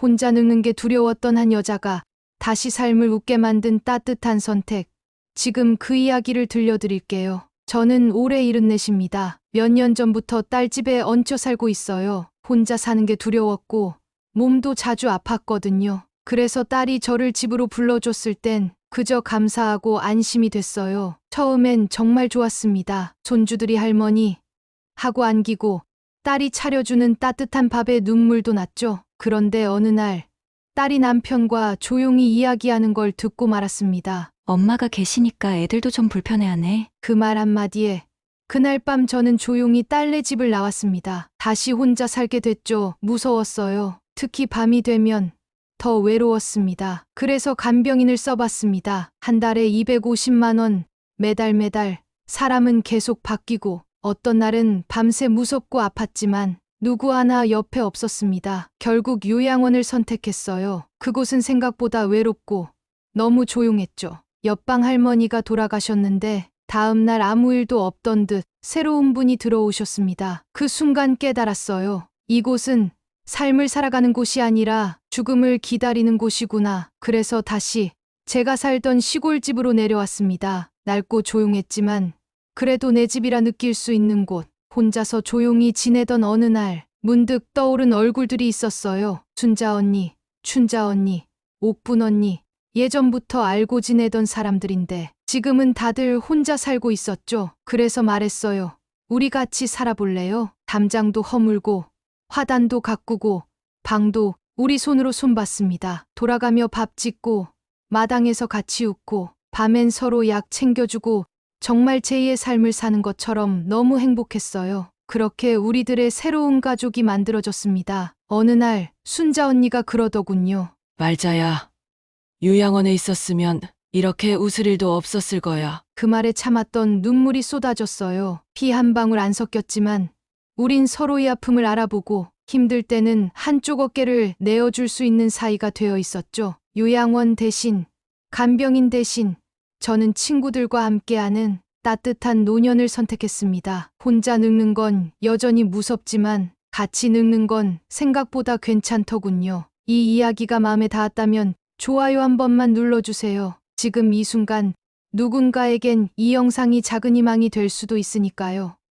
혼자 늙는 게 두려웠던 한 여자가 다시 삶을 웃게 만든 따뜻한 선택. 지금 그 이야기를 들려드릴게요. 저는 올해 74입니다. 몇 년 전부터 딸 집에 얹혀 살고 있어요. 혼자 사는 게 두려웠고, 몸도 자주 아팠거든요. 그래서 딸이 저를 집으로 불러줬을 땐 그저 감사하고 안심이 됐어요. 처음엔 정말 좋았습니다. 손주들이 할머니 하고 안기고 딸이 차려주는 따뜻한 밥에 눈물도 났죠. 그런데 어느 날 딸이 남편과 조용히 이야기하는 걸 듣고 말았습니다. 엄마가 계시니까 애들도 좀 불편해하네. 그 말 한마디에 그날 밤 저는 조용히 딸네 집을 나왔습니다. 다시 혼자 살게 됐죠. 무서웠어요. 특히 밤이 되면 더 외로웠습니다. 그래서 간병인을 써봤습니다. 한 달에 250만 원, 매달 매달. 사람은 계속 바뀌고 어떤 날은 밤새 무섭고 아팠지만 누구 하나 옆에 없었습니다. 결국 요양원을 선택했어요. 그곳은 생각보다 외롭고 너무 조용했죠. 옆방 할머니가 돌아가셨는데 다음 날 아무 일도 없던 듯 새로운 분이 들어오셨습니다. 그 순간 깨달았어요. 이곳은 삶을 살아가는 곳이 아니라 죽음을 기다리는 곳이구나. 그래서 다시 제가 살던 시골집으로 내려왔습니다. 낡고 조용했지만 그래도 내 집이라 느낄 수 있는 곳. 혼자서 조용히 지내던 어느 날 문득 떠오른 얼굴들이 있었어요. 순자 언니, 춘자 언니, 옥분 언니. 예전부터 알고 지내던 사람들인데 지금은 다들 혼자 살고 있었죠. 그래서 말했어요. 우리 같이 살아볼래요? 담장도 허물고 화단도 가꾸고 방도 우리 손으로 손봤습니다. 돌아가며 밥 짓고 마당에서 같이 웃고 밤엔 서로 약 챙겨주고 정말 제2의 삶을 사는 것처럼 너무 행복했어요. 그렇게 우리들의 새로운 가족이 만들어졌습니다. 어느 날 순자 언니가 그러더군요. 말자야. 요양원에 있었으면 이렇게 웃을 일도 없었을 거야. 그 말에 참았던 눈물이 쏟아졌어요. 피 한 방울 안 섞였지만 우린 서로의 아픔을 알아보고 힘들 때는 한쪽 어깨를 내어줄 수 있는 사이가 되어 있었죠. 요양원 대신, 간병인 대신 저는 친구들과 함께하는 따뜻한 노년을 선택했습니다. 혼자 늙는 건 여전히 무섭지만 같이 늙는 건 생각보다 괜찮더군요. 이 이야기가 마음에 닿았다면 좋아요 한 번만 눌러주세요. 지금 이 순간 누군가에겐 이 영상이 작은 희망이 될 수도 있으니까요.